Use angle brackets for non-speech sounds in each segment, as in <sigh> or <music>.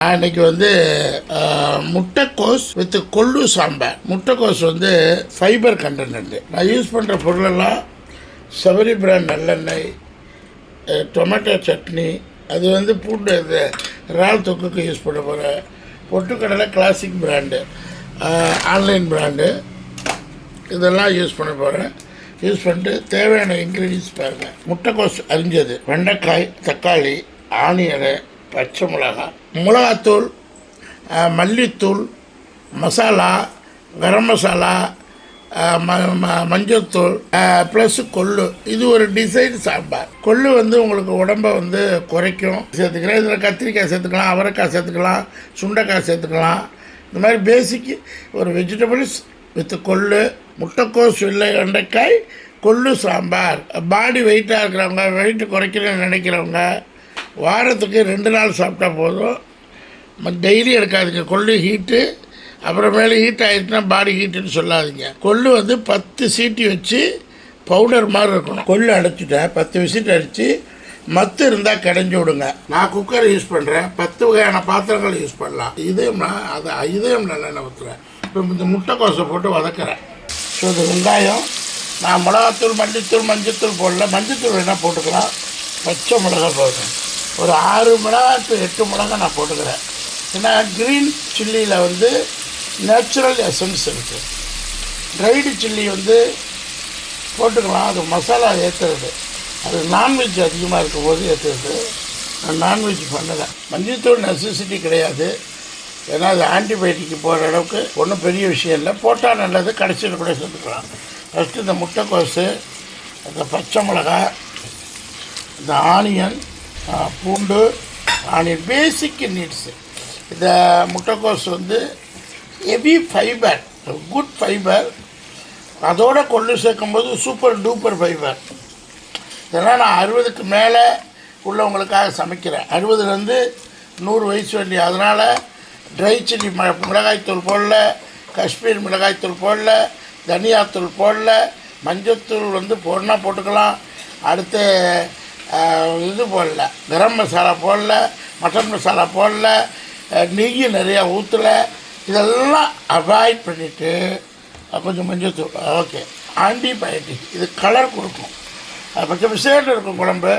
நான் வந்து முட்டைக்கோஸ் வித் கொள்ளு சாம்பார். முட்டைக்கோஸ் வந்து ஃபைபர் கண்டென்ட் நான் யூஸ் பண்ணுற பொருளெல்லாம் சபரி பிராண்ட் நல்லெண்ணெய் டொமேட்டோ சட்னி அது வந்து பூண்டு இது இறால் தொக்குக்கு யூஸ் பண்ண போகிறேன் பொட்டுக்கடலை கிளாசிக் பிராண்டு ஆன்லைன் பிராண்டு இதெல்லாம் யூஸ் பண்ண போகிறேன் யூஸ் பண்ணிட்டு தேவையான இன்க்ரீடியன்ஸ் பாருங்கள் முட்டைக்கோஸ் அரிஞ்சது வெண்டைக்காய் தக்காளி ஆனியனு பச்சை மிளகாய் மிளகாத்தூள் மல்லித்தூள் மசாலா கரம் மசாலா ம ம- மஞ்சள்தூள் ப்ளஸ் கொள்ளு. இது ஒரு டிசைன் சாம்பார். கொள்ளு வந்து உங்களுக்கு உடம்பை வந்து குறைக்கும். சேர்த்துக்கலாம். இதில் கத்திரிக்காய் சேர்த்துக்கலாம் அவரைக்காய் சேர்த்துக்கலாம் சுண்டைக்காய் சேர்த்துக்கலாம். இந்த மாதிரி பேசிக்கு ஒரு வெஜிடபிள்ஸ் வித்து கொள்ளு முட்டைக்கோஸ் இல்லை வெண்டைக்காய் கொள்ளு சாம்பார். பாடி வெயிட்டாக இருக்கிறவங்க வெயிட்டு குறைக்கணும்னு நினைக்கிறவங்க வாரத்துக்கு ரெண்டு நாள் சாப்பிட்டா போதும். டெய்லி எடுக்காதீங்க. கொள்ளு ஹீட்டு அப்புறமேல ஹீட் ஆகிடுச்சுன்னா பாடி ஹீட்டுன்னு சொல்லாதீங்க. கொள்ளு வந்து பத்து சீட்டி வச்சு பவுடர் மாதிரி இருக்கணும். கொள்ளு அடைச்சிட்டேன் பத்து விசிட் அடித்து மத்து இருந்தால் கடைஞ்சி விடுங்க. நான் குக்கர் யூஸ் பண்ணுறேன் பத்து வகையான பாத்திரங்கள் யூஸ் பண்ணலாம். இதையும் நான் அதை இதயம் நல்லெண்ணெய் ஊற்றுறேன் இப்போ இந்த முட்டைக்கோசை போட்டு வதக்குறேன். ஸோ இது வெங்காயம். நான் மிளகாத்தூள் மஞ்சத்தூள் மஞ்சத்தூள் போடல. மஞ்சத்தூள் வேணால் போட்டுக்கலாம். பச்சை மிளகா போடுறேன். ஒரு ஆறு மிளகா டு எட்டு மிளகா நான் போட்டுக்கிறேன். ஏன்னா க்ரீன் சில்லியில் வந்து நேச்சுரல் எசன்ஸ் இருக்குது ட்ரைடு சில்லி வந்து போட்டுக்கலாம். அது மசாலா ஏற்றுறது அது நான்வெஜ் அதிகமாக இருக்கும் போது ஏற்றுறது நான் நான்வெஜ் பண்ணலை. மஞ்சத்தூள் நெசசிட்டி கிடையாது. ஏன்னா அது ஆன்டிபயோட்டிக் போகிற அளவுக்கு ஒன்றும் பெரிய விஷயம் இல்லை. போட்டால் நல்லது கடைசியில் கூட சேர்த்துக்கலாம். ஃபஸ்ட்டு இந்த முட்டைக்கோஸு இந்த பச்சை மிளகாய் இந்த ஆனியன் பூண்டு பூண்டு ஆனியன் பேசிக் நீட்ஸு இந்த முட்டைக்கோஸ் வந்து ஹெவி ஃபைபர் குட் ஃபைபர் அதோட கொண்டு சேர்க்கும்போது சூப்பர் டூப்பர் ஃபைபர் இதெல்லாம் நான் அறுபதுக்கு மேலே உள்ளவங்களுக்காக சமைக்கிறேன். அறுபதுலேருந்து நூறு வயசு வேண்டிய அதனால் ட்ரை சில்லி ம மிளகாய்த்தூள் போடல காஷ்மீர் மிளகாய்த்தூள் போடல தனியாத்தூள் போடல மஞ்சத்தூள் வந்து போடனா போட்டுக்கலாம். அடுத்து இது போடல. கரம் மசாலா போடல மட்டன் மசாலா போடல நெய் நிறையா ஊற்றலை இதெல்லாம் அவாய்ட் பண்ணிவிட்டு கொஞ்சம் மஞ்சத்தூள் ஓகே ஆன்டிபயோட்டிக் இது கலர் கொடுக்கும். அது பச்சை இருக்கும் குழம்பு.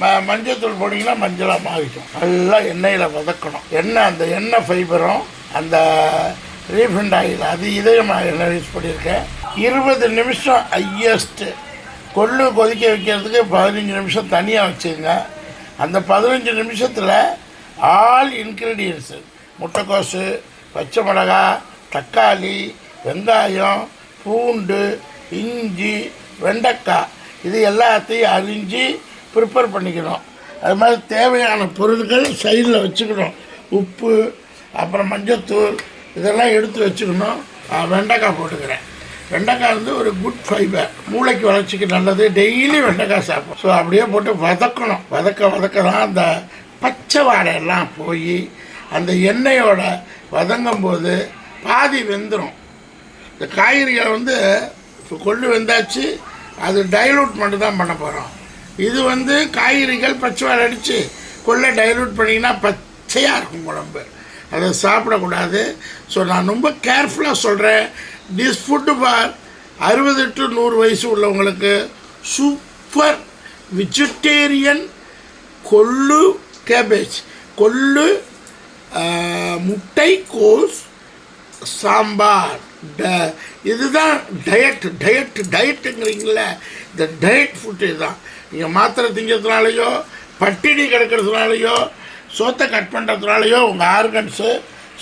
ம மஞ்சத்தூள் போட்டிங்கன்னா மஞ்சளாக மாறிக்கும் நல்லா எண்ணெயில் வதக்கணும். எண்ணெய் அந்த எண்ணெய் ஃபைபரும் அந்த ரீஃபண்ட் ஆயில் அது இதயமாக எண்ணெய் யூஸ் பண்ணியிருக்கேன். இருபது நிமிஷம் ஹையஸ்ட்டு கொள்ளு கொதிக்க வைக்கிறதுக்கு பதினஞ்சு நிமிஷம் தனியாக வச்சுருங்க அந்த பதினஞ்சு நிமிஷத்தில் ஆல் இன்க்ரீடியன்ஸு முட்டைக்கோசு பச்சை மிளகாய் தக்காளி வெங்காயம் பூண்டு இஞ்சி வெண்டைக்காய் இது எல்லாத்தையும் அரிஞ்சு ப்ரிப்பேர் பண்ணிக்கணும். அது மாதிரி தேவையான பொருட்கள் சைடில் வச்சுக்கணும். உப்பு அப்புறம் மஞ்சத்தூள் இதெல்லாம் எடுத்து வச்சுக்கணும். வெண்டைக்காய் போட்டுக்கிறேன். வெண்டைக்காய் வந்து ஒரு குட் ஃபைபர் மூளைக்கு வளர்ச்சிக்கு நல்லது. டெய்லி வெண்டைக்காய் சாப்பிடும். ஸோ அப்படியே போட்டு வதக்கணும். வதக்க வதக்க தான் அந்த பச்சை வாடையெல்லாம் போய் அந்த எண்ணெயோட வதங்கும் போது பாதி வெந்துடும் இந்த காய்கறிகளை வந்து இப்போ கொள்ளு வெந்தாச்சு அது டைலூட் மட்டும் தான் பண்ண போகிறோம் இது வந்து காய்கறிகள் பச்சை வாழை அடித்து கொள்ளை டைலூட் பண்ணிங்கன்னா பச்சையாக இருக்கும் குழம்பு அதை சாப்பிடக்கூடாது. ஸோ நான் ரொம்ப கேர்ஃபுல்லாக சொல்கிறேன் திஸ் ஃபுட்டு பார் அறுபது டு நூறு வயசு உள்ளவங்களுக்கு சூப்பர் வெஜிடேரியன் கொள்ளு கேபேஜ் கொள்ளு முட்டை முட்டைக்கோஸ் சாம்பார். ட இதுதான் டயட் டயட் டயட்டுங்கிறீங்கள இந்த டயட் ஃபுட்டு இதுதான். நீங்கள் மாத்திரை திங்கிறதுனாலையோ பட்டினி கிடக்கிறதுனாலையோ சோத்தை கட் பண்ணுறதுனாலையோ உங்கள் ஆர்கன்ஸு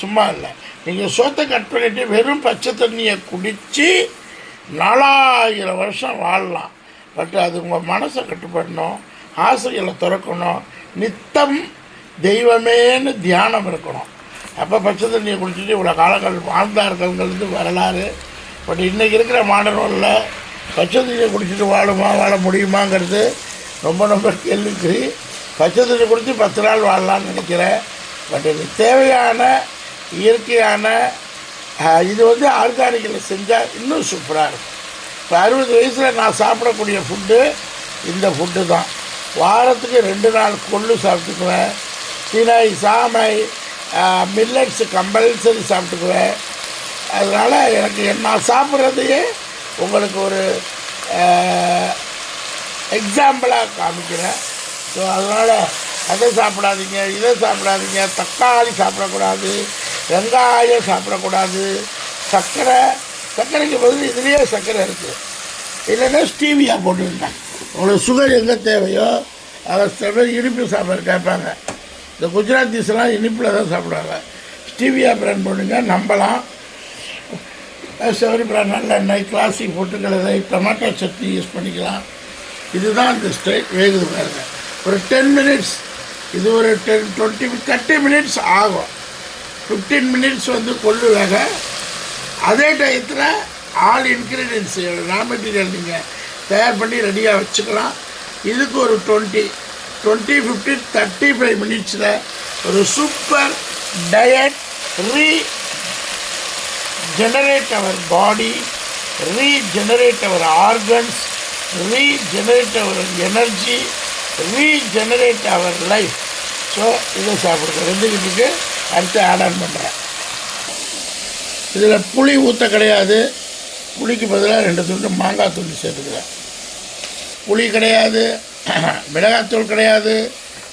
சும்மா இல்லை. நீங்கள் சோத்தை கட் பண்ணிவிட்டு வெறும் பச்சை தண்ணியை குடித்து நாலாயிரம் வருஷம் வாழலாம். பட் அது உங்கள் மனசை கட்டுப்படணும் ஆசைகளை திறக்கணும் நித்தம் தெய்வமேன்னு தியானம் இருக்கணும். அப்போ பச்சை தண்ணியை குடிச்சிட்டு இவ்வளோ காலங்கள் வாழ்ந்தார்கள்ங்கிறது வரலாறு. பட் இன்றைக்கி இருக்கிற மாணவர்களில் பச்சை தண்ணியை குடிச்சிட்டு வாழுமா வாழ முடியுமாங்கிறது ரொம்ப ரொம்ப கேள்விக்குறி. பச்சை தண்ணி குடித்து பத்து நாள் வாழலாம்னு நினைக்கிறேன். பட் இது தேவையான இயற்கையான இது வந்து ஆர்கானிக்கில் செஞ்சால் இன்னும் சூப்பராக இருக்கும். இப்போ அறுபது வயசில் நான் சாப்பிடக்கூடிய ஃபுட்டு இந்த ஃபுட்டு தான். வாரத்துக்கு ரெண்டு நாள் கொள்ளு சாப்பிட்டுக்குவேன். தினை சாமை மில்லட்ஸ் கம்பல்சரி சாப்பிட்டுக்குவேன். அதனால் எனக்கு நான் சாப்பிட்றதையே உங்களுக்கு ஒரு எக்ஸாம்பிளாக காமிக்கிறேன். ஸோ அதனால் அதை சாப்பிடாதீங்க இதை சாப்பிடாதீங்க தக்காளி சாப்பிடக்கூடாது வெங்காயம் சாப்பிடக்கூடாது. சர்க்கரை சர்க்கரைக்கு பதில் இதுலேயே சர்க்கரை இருக்குது இல்லைன்னா ஸ்டீவியா போட்டுருந்தேன் உங்களுக்கு சுகர் எங்கே தேவையோ அதை சில பேர் இனிப்பு சாப்பிட கேட்பாங்க. இந்த குஜராத்திஸ்லாம் இனிப்பில் தான் சாப்பிடுவாங்க. ஸ்டீவியா பிராண்ட் போடுங்க நம்பலாம். சிவரி பிராண்ட் நல்லெண்ணெய் கிளாசிக் பொட்டுக்கடலை டொமேட்டோ சட்னி யூஸ் பண்ணிக்கலாம். இதுதான் இந்த ஸ்டேட் வேகுது பாருங்கள் ஒரு டென் மினிட்ஸ் இது ஒரு டென் டுவெண்ட்டி தேர்ட்டி மினிட்ஸ் ஆகும். ஃபிஃப்டீன் மினிட்ஸ் வந்து கொள்ளு வேக அதே டயத்தில் ஆல் இன்க்ரீடியன்ஸ் ரா மெட்டீரியல் நீங்கள் தயார் பண்ணி ரெடியாக வச்சுக்கலாம். இதுக்கு ஒரு twenty twenty fifteen thirty five மினிட்ஸில் ஒரு super diet regenerate our body regenerate our organs regenerate our energy regenerate our life so இதை சாப்பிடுங்க. ரெண்டு இதுக்கு அடுத்து ஆட் ஆன் பண்ணுறேன் இதில் புளி ஊற்ற கிடையாது. புளிக்கு பதிலாக ரெண்டு துண்டு மாங்காய் தூள் சேர்த்துக்கிறேன். புளி கிடையாது. <clears throat> மிளகாத்தூள் கிடையாது.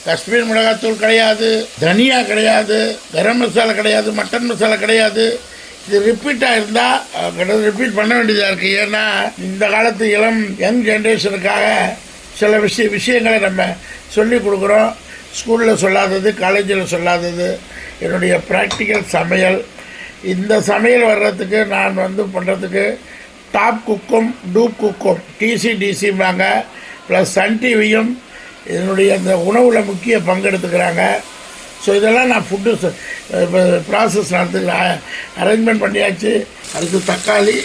காஷ்மீர் மிளகாத்தூள் கிடையாது. தனியா கிடையாது. கரம் மசாலா கிடையாது. மட்டன் மசாலா கிடையாது. இது ரிப்பீட்டாக இருந்தால் ரிப்பீட் பண்ண வேண்டியதாக இருக்குது ஏன்னா இந்த காலத்து இளம் யங் ஜென்ரேஷனுக்காக சில விஷய விஷயங்களை நம்ம சொல்லி கொடுக்குறோம். ஸ்கூலில் சொல்லாதது காலேஜில் சொல்லாதது. என்னுடைய ப்ராக்டிக்கல் சமையல். இந்த சமையல் வர்றதுக்கு நான் வந்து பண்ணுறதுக்கு டாப் குக்கும் டூப் குக்கும் டிசிடிசிம்பாங்க ப்ளஸ் சன் டிவியும் என்னுடைய அந்த உணவில் முக்கிய பங்கெடுத்துக்கிறாங்க ஸோ இதெல்லாம் நான் ஃபுட்டு இப்போ ப்ராசஸ் நடத்துக்கிறேன் அரேஞ்ச்மெண்ட் பண்ணியாச்சு. அடுத்து தக்காளி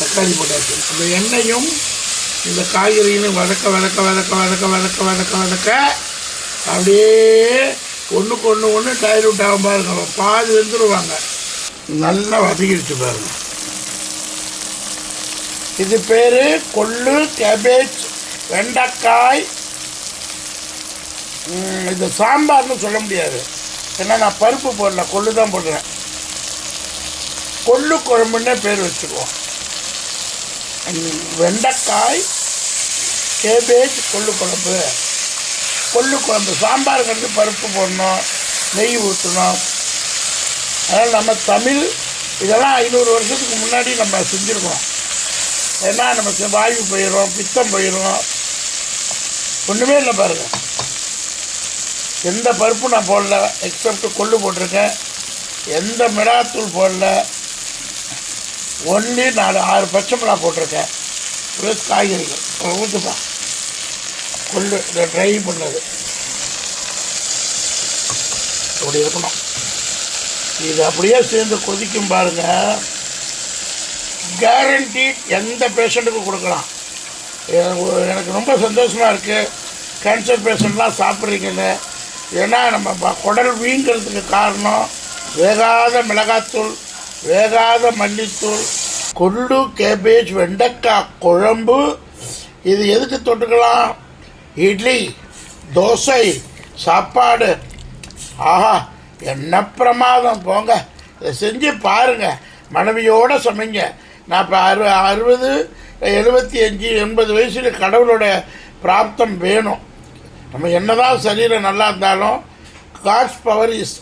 தக்காளி போட்டாச்சு. அந்த எண்ணெயும் இந்த காய்கறியும் வதக்க வதக்க வதக்க வதக்க வதக்க வதக்க வதக்க அப்படியே ஒன்றுக்கு ஒன்று ஒன்று டைலூட் ஆகும் பாருங்க. பாதி வெந்துருவாங்க. நல்லா வதக்கிடுச்சு பாருங்க. இது பேர் கொள்ளு கேபேஜ் வெண்டைக்காய். இது சாம்பார்னு சொல்ல முடியாது. ஏன்னா நான் பருப்பு போடல கொள்ளு தான் போடுறேன். கொள்ளு குழம்புன்னே பேர் வச்சுக்குவோம். வெண்டைக்காய் கேபேஜ் கொள்ளு குழம்பு கொள்ளு குழம்பு சாம்பாருங்கிறது பருப்பு போடணும் நெய் ஊற்றணும். அதனால் நம்ம தமிழ் இதெல்லாம் ஐநூறு வருஷத்துக்கு முன்னாடி நம்ம செஞ்சுருக்கோம். ஏன்னா நம்ம வாயு போயிடும் பித்தம் போயிடும் ஒன்றுமே இல்லை பாருங்கள் எந்த பருப்பும் நான் போடல எக்ஸப்ட் கொள்ளு போட்டிருக்கேன். எந்த மிளகாத்தூள் போடல ஒன்லி நாலு ஆறு பச்சை மிளகா போட்டிருக்கேன். ப்ளஸ் காய்கறிகள். ஊற்றுப்பா கொள்ளு இதை ட்ரை பண்ணது. அப்படி இருக்கணும். இது அப்படியே சேர்ந்து கொதிக்கும் பாருங்கள் கேரண்டி எந்த பேஷண்ட்டுக்கும் கொடுக்கலாம். எனக்கு ரொம்ப சந்தோஷமாக இருக்குது கேன்சர் பேஷண்ட்லாம் சாப்பிட்றீங்கன்னு. ஏன்னா நம்ம ப- குடல் வீங்கிறதுக்கு காரணம் வேகாத மிளகாத்தூள் வேகாத மல்லித்தூள் கொள்ளு கேபேஜ் வெண்டைக்காய் குழம்பு. இது எதுக்கு தொட்டுக்கலாம்? இட்லி தோசை சாப்பாடு. ஆஹா என்ன பிரமாதம். போங்க இதை செஞ்சு பாருங்க. மனைவியோடு சமைங்க. நான் இப்போ அறு அறுபது எழுபத்தி அஞ்சு எண்பது வயசில் கடவுளோட பிராப்தம் வேணும். நம்ம என்னதான் சரீரம் நல்லா இருந்தாலும் God's power is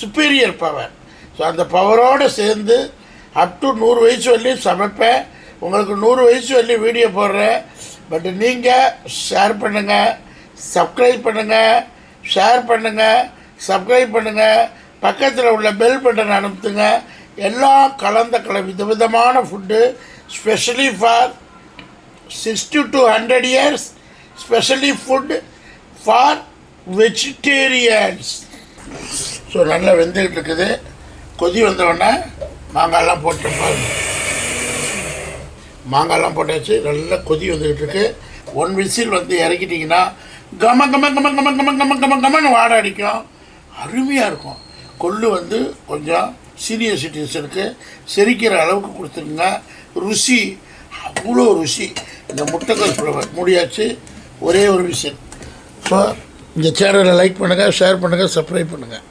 superior power so அந்த பவரோடு சேர்ந்து அப் டு நூறு வயசு வரலையும் சமைப்பேன். உங்களுக்கு நூறு வயசு வரலையும் வீடியோ போடுறேன். பட் நீங்கள் ஷேர் பண்ணுங்கள் சப்ஸ்கிரைப் பண்ணுங்கள் ஷேர் பண்ணுங்கள் சப்ஸ்கிரைப் பண்ணுங்கள் பக்கத்தில் உள்ள பெல் பட்டன் அனுப்புங்க. எல்லாம் கலந்த கல விதவிதமான food specially for sixty to hundred years specially food for vegetarians so நல்லா வெந்துக்கிட்டு இருக்குது. கொதி வந்தவுடனே மாங்காய்லாம் போட்டு மாங்காயெல்லாம் மாங்காய்லாம் போட்டாச்சு நல்லா கொதி வந்துக்கிட்டு இருக்கு ஒன் விசில் வந்து இறக்கிட்டிங்கன்னா கம கம கம கம கம கம கம கமன்னு வாடை அடிக்கும். அருமையாக இருக்கும். கொள்ளு வந்து கொஞ்சம் சீனியர் சிட்டிசனுக்கு செரிக்கிற அளவுக்கு கொடுத்துருங்க. ருசி அவ்வளோ ருசி. இந்த முட்டைக்கல் ஃப்ளவர் முடியாச்சு. ஒரே ஒரு விஷயம் ஸோ இந்த சேனலை லைக் பண்ணுங்கள் ஷேர் பண்ணுங்கள் சப்ஸ்கிரைப் பண்ணுங்கள்